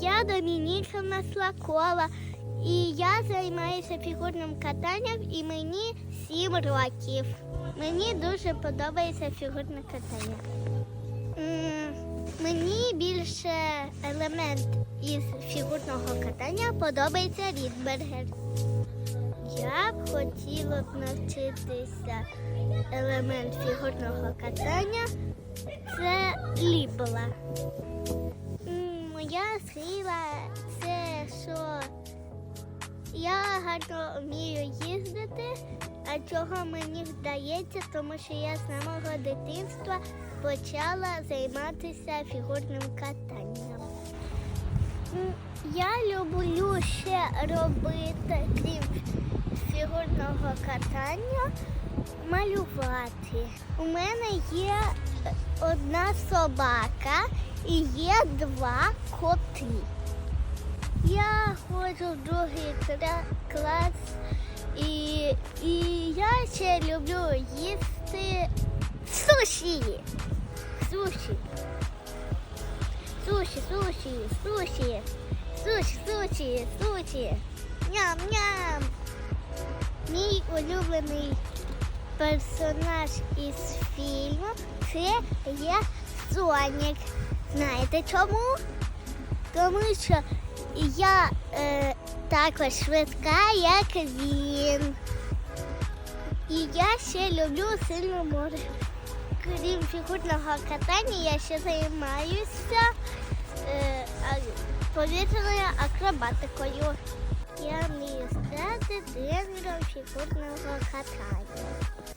Я Домініка Маслакова, і я займаюся фігурним катанням і мені 7 років. Мені дуже подобається фігурне катання. Мені більше елемент із фігурного катання подобається Рідбергер. Я б хотіла б навчитися елемент фігурного катання. Це ліпола. Моя сила це що я гарно вмію їздити, а чого мені вдається, тому що я з самого дитинства почала займатися фігурним катанням. Я люблю ще робити, крім фігурного катання, малювати. У мене є е, одна собака і є два коти. Я ходжу в другий клас і, і я ще люблю їсти суші. Суші. Суші, суші, суші. Суші, суші, суші. Ням-ням. Мій улюблений персонаж із фільму це є Сонік. Знаєте чому? Тому що я е, також швидка, як він. І я ще люблю сильне море. Крім фігурного катання, я ще займаюся е, повітряною акробатикою. Я вмію стати тренером фігурного катання.